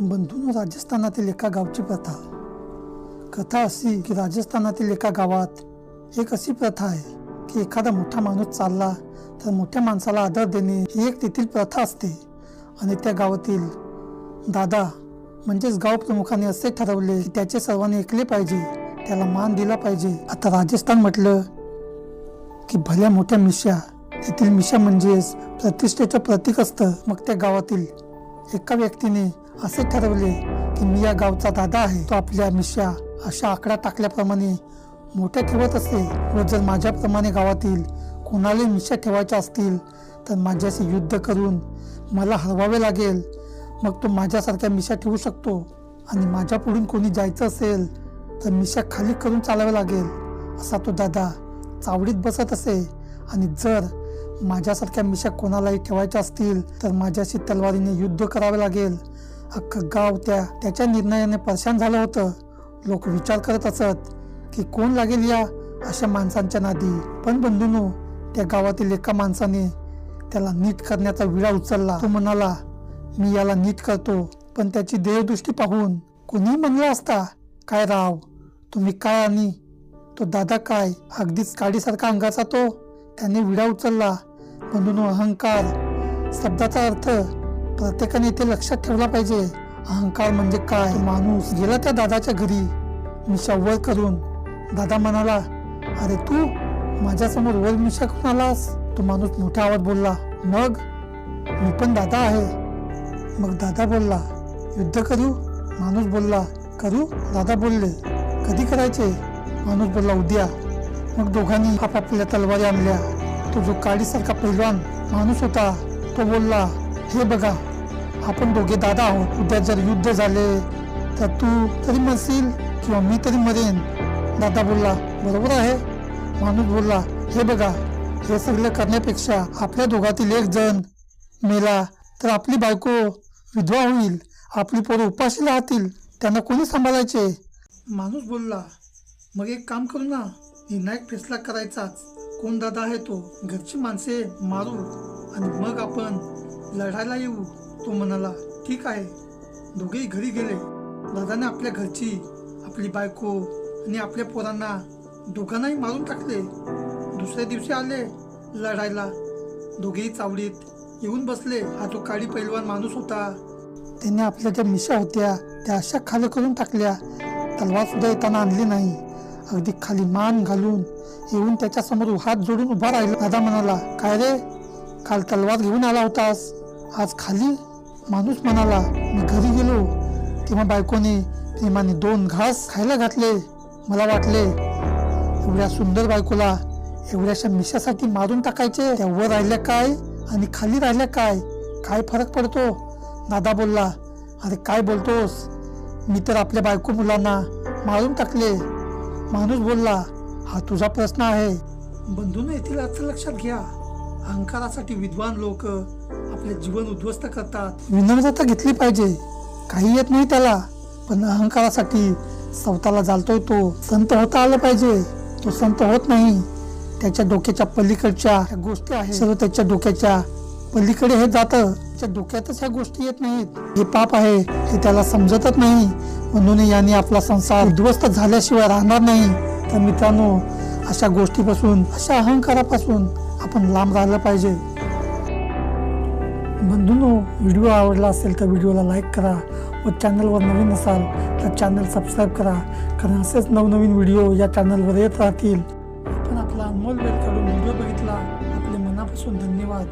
बंधून राजस्थानातील एका गावची प्रथा. कथा अशी की राजस्थानातील एका गावात एक अशी प्रथा आहे की एखादा मोठा माणूस चालला तर मोठ्या माणसाला आदर देणे ही एक तेथील प्रथा असते. आणि त्या गावातील दादा म्हणजेच गाव प्रमुखाने असे ठरवले की त्याचे सर्वांनी ऐकले पाहिजे त्याला मान दिला पाहिजे. आता राजस्थान म्हटलं की भल्या मोठ्या मिशा तेथील मिशा म्हणजेच प्रतिष्ठेचं प्रतीक असतं. मग त्या गावातील एका व्यक्तीने असे ठरवले की मी या गावचा दादा आहे. तो आपल्या मिशा अशा आकडा टाकल्याप्रमाणे मोठ्या ठेवत असे व जर माझ्याप्रमाणे गावातील कोणाला मिशा ठेवायच्या असतील तर माझ्याशी युद्ध करून मला हरवावे लागेल. मग तो माझ्यासारख्या मिशा ठेवू शकतो. आणि माझ्या पुढून कोणी जायचं असेल तर मिशा खाली करून चालावे लागेल असा तो दादा चावडीत बसत असे. आणि जर माझ्यासारख्या मिशा कोणालाही ठेवायच्या असतील तर माझ्याशी तलवारीने युद्ध करावे लागेल. अख्खं गाव त्या त्याच्या निर्णयाने परेशान झालं होतं. लोक विचार करत असत की कोण लागेल या अशा माणसांच्या नादी. पण बंधूनो त्या गावातील एका माणसाने त्याला नीट करण्याचा विडा उचलला. तो म्हणाला मी याला नीट करतो पण त्याची देहदृष्टी पाहून कोणी म्हणलं असता? काय राव तुम्ही काय आणि? तो दादा काय अगदीच काडीसारखा अंगाचा तो? त्याने विडा उचलला. म्हणून अहंकार शब्दाचा अर्थ प्रत्येकाने इथे लक्षात ठेवला पाहिजे. अहंकार म्हणजे काय? माणूस गेला त्या दादाच्या घरी. मिशावर करून दादा म्हणाला अरे तू माझ्यासमोर वर मिशा करून आलास? तो माणूस मोठ्या आवाज बोलला मग? मी पण दादा आहे. मग दादा बोलला युद्ध करू? माणूस बोलला करू. दादा बोलले कधी करायचे? माणूस बोलला उद्या. मग दोघांनी आपापल्या तलवारी आणल्या. तो जो काडीसारखा पैलवान माणूस होता तो बोलला हे बघा आपण दोघे दादा आहोत. उद्या जर युद्ध झाले तर तू तरी म्हणशील किंवा मी तरी मरेन दादा बोलला बरोबर आहे. माणूस बोलला हे बघा हे सगळं करण्यापेक्षा आपल्या दोघातील एक जण मेला तर आपली बायको विधवा होईल. आपली पोरं उपाशी राहतील. त्यांना कोणी सांभाळायचे? माणूस बोलला मग एक काम करू ना. निर्णायक फैसला करायचाच. कोण दादा आहे तो? घरची माणसे मारू. आणि मग आपण लढायला येऊ तो म्हणाला. ठीक आहे. दोघेही घरी गेले. दादाने आपल्या घरची आपली बायको आणि आपल्या पोरांना दोघांनाही मारून टाकले. दुसऱ्या दिवशी आले लढायला. दोघेही चावडीत येऊन बसले. हा तो काळी पैलवान माणूस होता. त्याने आपल्या ज्या मिशा होत्या त्या अशा खाली करून टाकल्या. तलवार सुद्धा येताना आणली नाही. अगदी खाली मान घालून येऊन त्याच्यासमोर हात जोडून उभा राहिला. दादा म्हणाला काय रे? काल तलवार घेऊन आला होतास. आज खाली माणूस म्हणाला मी घरी गेलो. तेव्हा बायकोने प्रेमाने दोन घास खायला घातले. मला वाटले एवढ्या सुंदर बायकोला एवढ्याशा मिशासाठी मारून टाकायचे त्या वर राहिल्या काय आणि खाली राहिल्या काय? काय फरक पडतो? दादा बोलला अरे काय बोलतोस? मी तर आपल्या बायको मुलांना मारून टाकले. माणूस बोलला हा तुझा प्रश्न आहे. बंधून येथील अर्थ लक्षात घ्या. अहंकारासाठी विद्वान लोक आपले जीवन उद्ध्वस्त करतात. विनम्रता घेतली पाहिजे. काही येत नाही त्याला. पण अहंकारासाठी स्वतःला जालतोय तो. संत होता आलं पाहिजे. तो संत होत नाही. त्याच्या डोक्याच्या पलीकडच्या ह्या गोष्टी आहेत. सर्व त्याच्या डोक्याच्या पलीकडे हे जातं. त्याच्या डोक्यातच ह्या गोष्टी येत नाहीत. हे पाप आहे. हे त्याला समजतच नाही. म्हणून याने आपला संसार उद्ध्वस्त झाल्याशिवाय राहणार नाही. तर मित्रांनो अशा गोष्टीपासून अशा अहंकारापासून आपण लांब राहिलं पाहिजे. बंधूंनो व्हिडिओ आवडला असेल तर व्हिडिओला लाईक करा व चॅनलवर नवीन असाल तर चॅनल सबस्क्राईब करा. कारण असेच नवनवीन व्हिडिओ या चॅनलवर येत राहतील. आपण आपला अनमोल वेळ काढून व्हिडिओ बघितला. आपले मनापासून धन्यवाद.